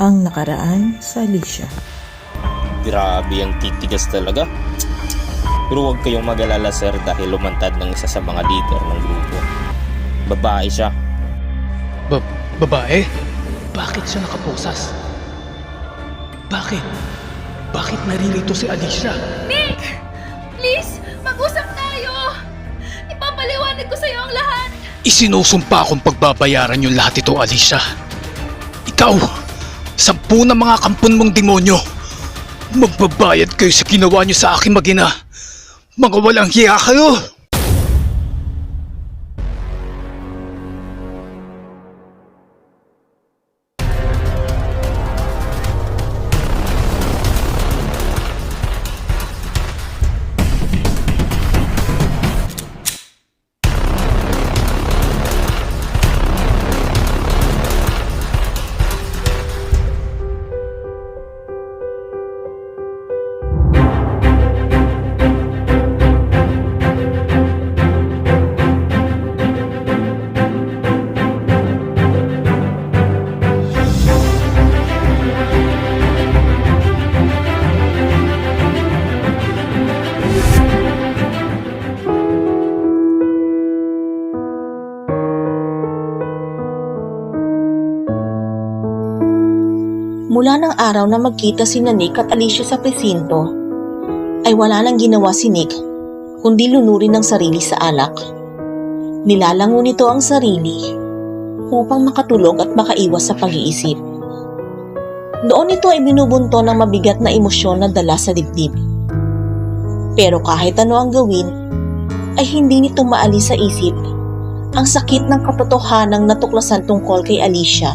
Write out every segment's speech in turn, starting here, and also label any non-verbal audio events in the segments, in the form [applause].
Ang nakaraan sa Alicia. Grabe ang titigas talaga. Pero huwag kayong mag-alala sir dahil lumantad ng isa sa mga leader ng grupo. Babae siya. Ba- babae? Bakit siya nakaposas? Bakit? Bakit naririto si Alicia? Nick! Please, mag-usap tayo! Ipapaliwanag ko sa'yo ang lahat! Isinusumpa kong pagbabayaran yung lahat ito, Alicia. Ikaw, sampu na mga kampon mong demonyo. Magbabayad kayo sa ginawa niyo sa aking magina. Mga walang hiya kayo! Mula ng araw na magkita si Nick at Alicia sa presinto, ay wala nang ginawa si Nick kundi lunurin ng sarili sa alak. Nilalango nito ang sarili upang makatulog at makaiwas sa pag-iisip. Doon ito ay binubunto ng mabigat na emosyon na dala sa dibdib. Pero kahit ano ang gawin, ay hindi nito maalis sa isip ang sakit ng katotohanang natuklasan tungkol kay Alicia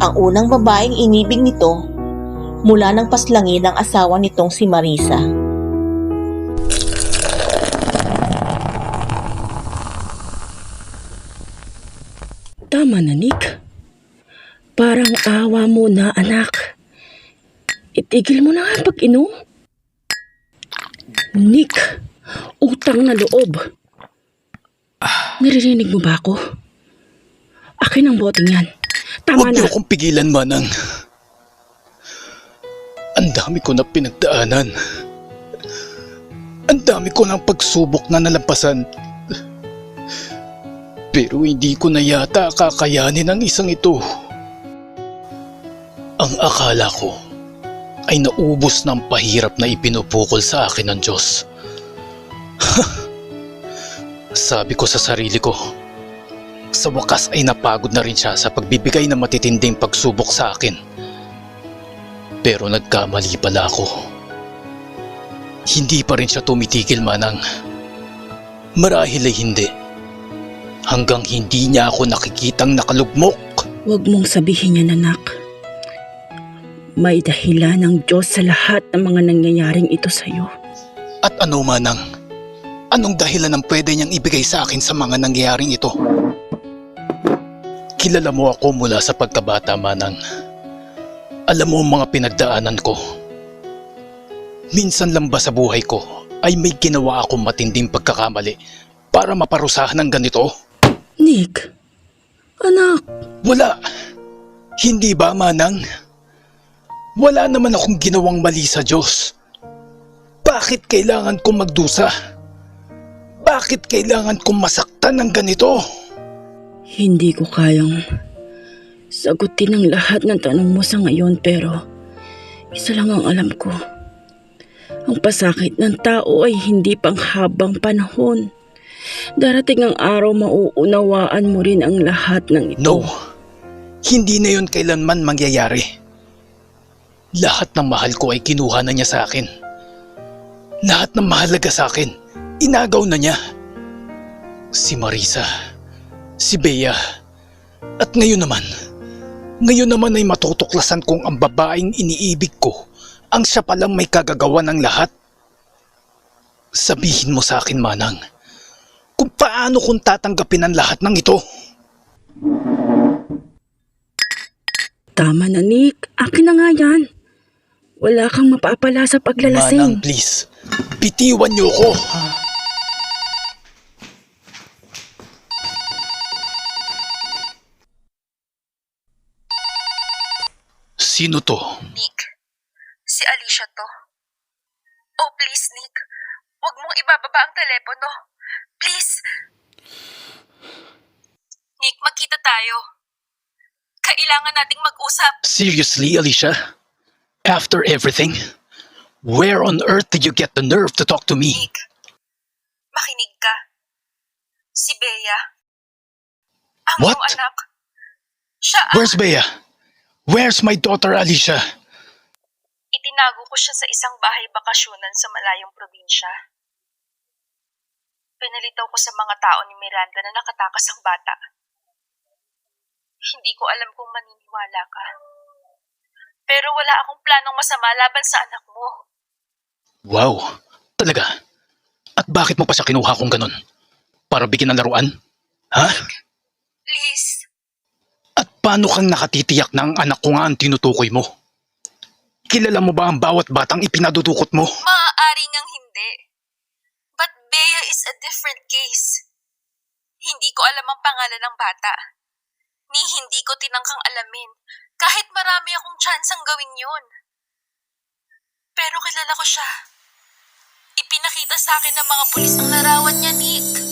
ang unang babaeng inibig nito mula ng paslangin ng asawa nitong si Marisa. Tama na, Nick. Parang awa mo na, anak. Itigil mo na nga pag-inom. Nick, utang na loob. Naririnig mo ba ako? Akin ang boteng yan. Tama Huwag na. niyo akong pigilan, Manang. Ang dami ko na pinagdaanan. Ang dami ko ng pagsubok na nalampasan. Pero hindi ko na yata kakayanin ang isang ito. Ang akala ko ay naubos ng pahirap na ipinupukol sa akin ng Diyos. [laughs] Sabi ko sa sarili ko, sa wakas ay napagod na rin siya sa pagbibigay ng matitinding pagsubok sa akin. Pero nagkamali pala ako. Hindi pa rin siya tumitigil manang. Marahil ay hindi. Hanggang hindi niya ako nakikitang nakalugmok. Huwag mong sabihin yan, anak. May dahilan ng Diyos sa lahat ng mga nangyayaring ito sa'yo. At ano manang? Anong dahilan ang pwede niyang ibigay sa akin sa mga nangyayaring ito? Kilala mo ako mula sa pagkabata, Manang. Alam mo ang mga pinagdaanan ko. Minsan lang ba sa buhay ko ay may ginawa akong matinding pagkakamali para maparusahan ng ganito? Nick, anak, Wala. Hindi ba, Manang? Wala naman akong ginawang mali sa Diyos. Bakit kailangan kong magdusa? Bakit kailangan kong masaktan ng ganito? Hindi ko kayang sagutin ang lahat ng tanong mo sa ngayon pero isa lang ang alam ko. Ang pasakit ng tao ay hindi panghabang panahon. Darating ang araw mauunawaan mo rin ang lahat ng ito. No. Hindi na yun kailanman mangyayari. Lahat ng mahal ko ay kinuha na niya sa akin. Lahat ng mahalaga sa akin, inagaw na niya. Si Marisa, si Bea, at ngayon naman, ngayon naman ay matutuklasan kong ang babaeng iniibig ko ang siya palang may kagagawa ng lahat. Sabihin mo sa akin, Manang, kung paano kung tatanggapin ang lahat ng ito. Tama na Nick, akin na nga yan. Wala kang mapapala sa Manang, paglalasing. please. Bitiwan niyo ko. Sino to? Nick, si Alicia to. Oh, please, Nick. Huwag mong ibababa ang telepono. Please. Nick, magkita tayo. Kailangan nating mag-usap. Seriously, Alicia? After everything? Where on earth did you get the nerve to talk to me? Nick, makinig ka. Si Bea. Ang What? iyong anak. Siya ang... Where's Bea? Where's my daughter, Alicia? Itinago ko siya sa isang bahay bakasyonan sa malayong probinsya. Pinalitaw ko sa mga tao ni Miranda na nakatakas ang bata. Hindi ko alam kung maniniwala ka. Pero wala akong planong masama laban sa anak mo. Wow, talaga? At bakit mo pa siya kinuha kung ganun? Para bigyan ng laruan? Ha? Please, paano kang nakatitiyak na ang anak ko nga ang tinutukoy mo? Kilala mo ba ang bawat batang ipinadudukot mo? maaari ngang hindi. But Bea is a different case. Hindi ko alam ang pangalan ng bata. Ni hindi ko tinangkang alamin kahit marami akong tsansang gawin yun. Pero kilala ko siya. Ipinakita sa akin ng mga pulis ang larawan niya, Nick.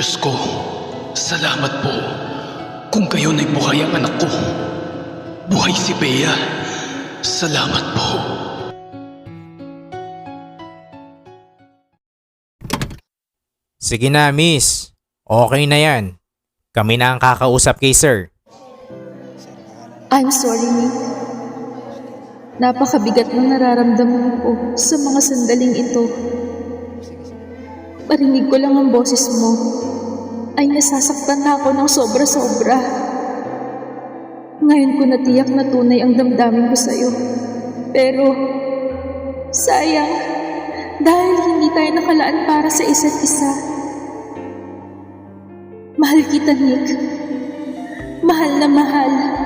Diyos ko, salamat po. Kung kayo ay buhay ang anak ko. Buhay si Bea. Salamat po. Sige na, miss. Okay na yan. Kami na ang kakausap kay sir. I'm sorry, Nick. Napakabigat ng nararamdaman ko sa mga sandaling ito. Parinig ko lang ang boses mo. Ay nasasaktan na ako ng sobra-sobra. Ngayon ko natiyak na tunay ang damdamin ko sa'yo. Pero, sayang, dahil hindi tayo nakalaan para sa isa't isa. Mahal kita, Nick. Mahal na mahal.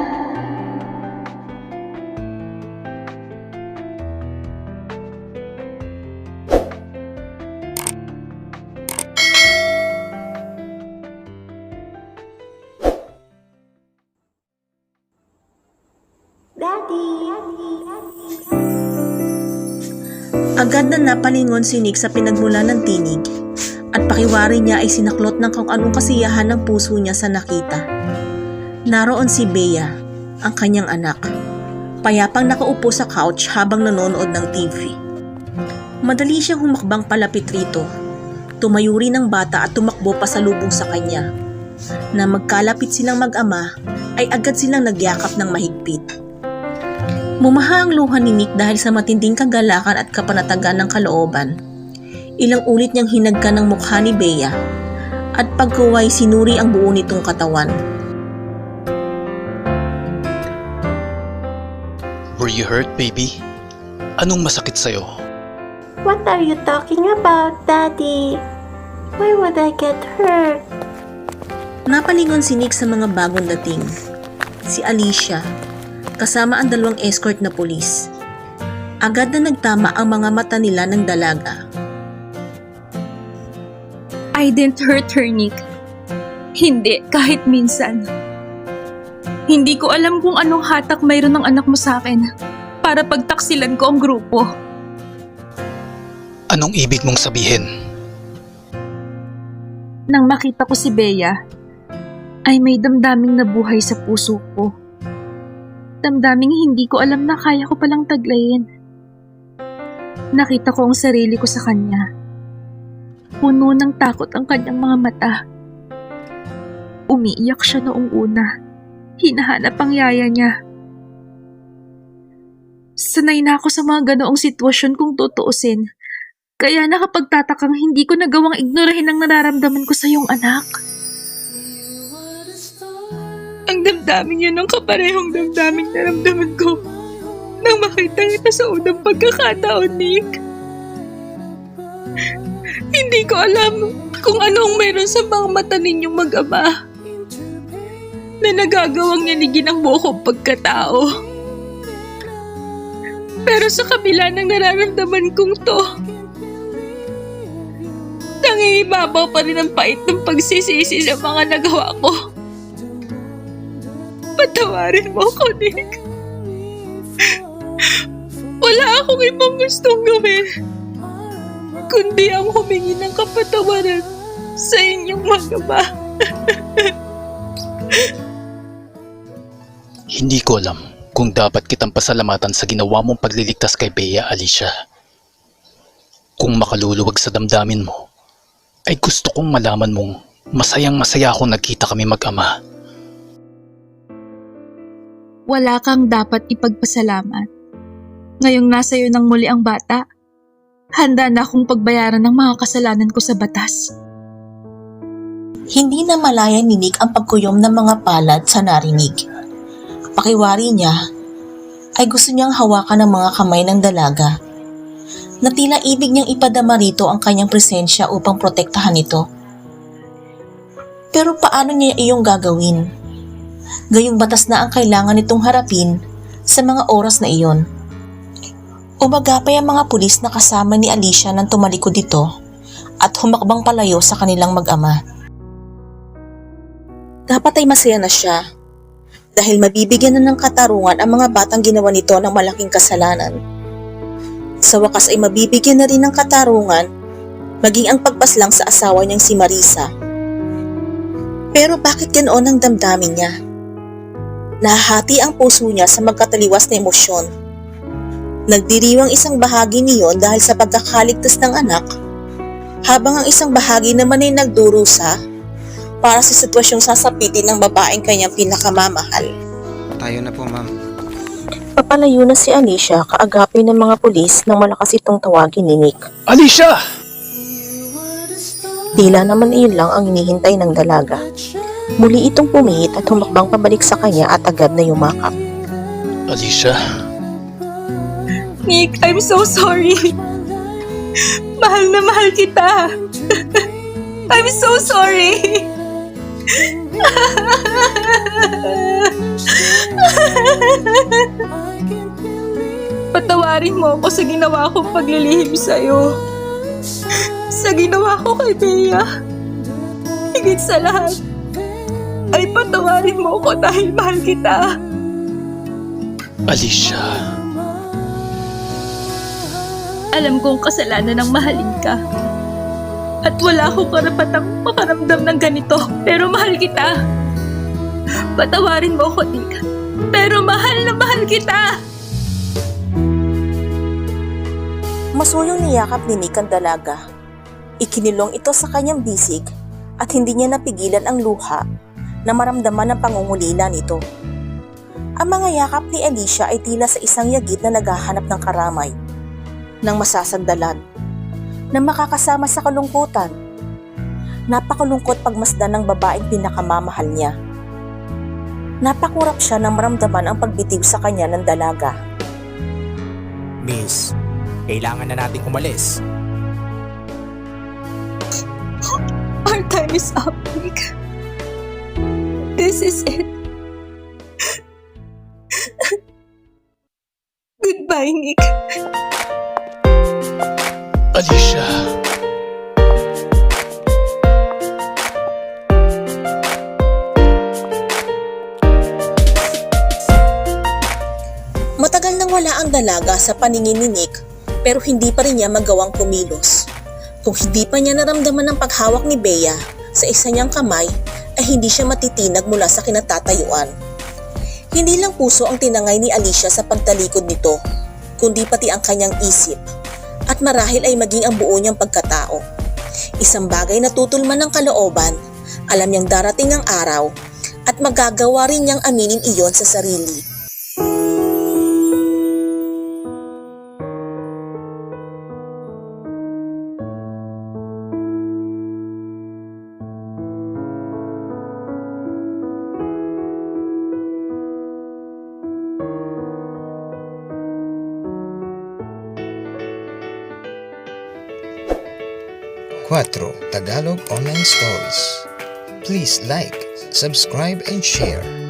Agad na napalingon si Nick sa pinagmula ng tinig at pakiwari niya ay sinaklot ng kung anong kasiyahan ng puso niya sa nakita. Naroon si Bea, ang kanyang anak. Payapang nakaupo sa couch habang nanonood ng TV. Madali siyang humakbang palapit rito. Tumayo rin ang bata at tumakbo pa sa lubong sa kanya. Na magkalapit silang mag-ama ay agad silang nagyakap ng mahigpit. Mumaha ang luha ni Nick dahil sa matinding kagalakan at kapanatagan ng kalooban. Ilang ulit niyang hinagka ng mukha ni Bea at pagkuway sinuri ang buo nitong katawan. Were you hurt, baby? Anong masakit sa'yo? What are you talking about, Daddy? Why would I get hurt? Napalingon si Nick sa mga bagong dating. Si Alicia, kasama ang dalawang escort na pulis. Agad na nagtama ang mga mata nila ng dalaga. I didn't hurt her, Nick. Hindi, kahit minsan. Hindi ko alam kung anong hatak mayroon ng anak mo sa akin para pagtaksilan ko ang grupo. Anong ibig mong sabihin? Nang makita ko si Bea, ay may damdaming nabuhay sa puso ko. Damdaming hindi ko alam na kaya ko palang taglayin. Nakita ko ang sarili ko sa kanya. Puno ng takot ang kanyang mga mata. Umiiyak siya noong una. Hinahanap ang yaya niya. Sanay na ako sa mga ganoong sitwasyon kung tutuusin. Kaya nakapagtatakang hindi ko nagawang ignorahin ang nararamdaman ko sa iyong anak. Ang damdamin niya ng kaparehong damdaming naramdaman ko nang makita kita sa unang pagkakataon, Nick. Hindi ko alam kung anong meron sa mga mata ninyong mag-ama na nagagawang nyanigin ang buo kong pagkatao. Pero sa kabila ng nararamdaman kong to, nangingibabaw pa rin ang pait ng pagsisisi sa mga nagawa ko. Patawarin mo ko, Nick. Wala akong ibang gustong gawin, kundi ang humingi ng kapatawaran sa inyong mga Hindi ko alam kung dapat kitang pasalamatan sa ginawa mong pagliligtas kay Bea Alicia. Kung makaluluwag sa damdamin mo, ay gusto kong malaman mong masayang masaya akong nagkita kami mag-ama. Wala kang dapat ipagpasalamat. Ngayong nasa iyo ng muli ang bata, handa na akong pagbayaran ng mga kasalanan ko sa batas. Hindi na malaya ni Nick ang pagkuyom ng mga palad sa narinig. Pakiwari niya ay gusto niyang hawakan ng mga kamay ng dalaga na tila ibig niyang ipadama rito ang kanyang presensya upang protektahan ito. Pero paano niya iyong gagawin? Gayong batas na ang kailangan nitong harapin sa mga oras na iyon. Umagapay ang mga pulis na kasama ni Alicia nang tumalikod dito at humakbang palayo sa kanilang mag-ama. Dapat ay masaya na siya dahil mabibigyan na ng katarungan ang mga batang ginawa nito ng malaking kasalanan. Sa wakas ay mabibigyan na rin ng katarungan maging ang pagpaslang sa asawa niyang si Marisa. Pero bakit ganoon ang damdamin niya? Nahati ang puso niya sa magkataliwas na emosyon. Nagdiriwang isang bahagi niyon dahil sa pagkakaligtas ng anak, habang ang isang bahagi naman ay nagdurusa para sa sitwasyong sasapitin ng babaeng kanyang pinakamamahal. Tayo na po, ma'am. Papalayo na si Alicia kaagapin ng mga pulis nang malakas itong tawagin ni Nick. Alicia! Tila naman iyon lang ang hinihintay ng dalaga. Muli itong pumihit at humakbang pabalik sa kanya at agad na yumakap. Alicia, Nick, I'm so sorry. Mahal na mahal kita. I'm so sorry. Patawarin mo ako sa ginawa kong paglilihim sa'yo. Sa ginawa ko kay Bea. Higit sa lahat, ay patawarin mo ako dahil mahal kita. Alicia, Alam kong kasalanan ng mahalin ka. At wala akong karapatang makaramdam ng ganito. Pero mahal kita. Patawarin mo ako, Nick. Pero mahal na mahal kita! Masuyong niyakap ni Nick ang dalaga. Ikinilong ito sa kanyang bisig at hindi niya napigilan ang luha na maramdaman ang pangungulila nito. Ang mga yakap ni Alicia ay tila sa isang yagit na naghahanap ng karamay, ng masasandalan, na makakasama sa kalungkutan. Napakalungkot pagmasdan ng babaeng pinakamamahal niya. Napakurap siya nang maramdaman ang pagbitiw sa kanya ng dalaga. Miss, kailangan na nating umalis. Our time is up, Nick. This is it. Goodbye, Nick. Alicia, Matagal nang wala ang dalaga sa paningin ni Nick pero hindi pa rin niya magawang kumilos. Kung hindi pa niya naramdaman ang paghawak ni Bea sa isa niyang kamay ay hindi siya matitinag mula sa kinatatayuan. Hindi lang puso ang tinangay ni Alicia sa pagtalikod nito, kundi pati ang kanyang isip at marahil ay maging ang buo niyang pagkatao. Isang bagay na tutulman ng kalooban, alam niyang darating ang araw at magagawa rin niyang aminin iyon sa sarili. Tagalog Online Stories. Please like, subscribe, and share.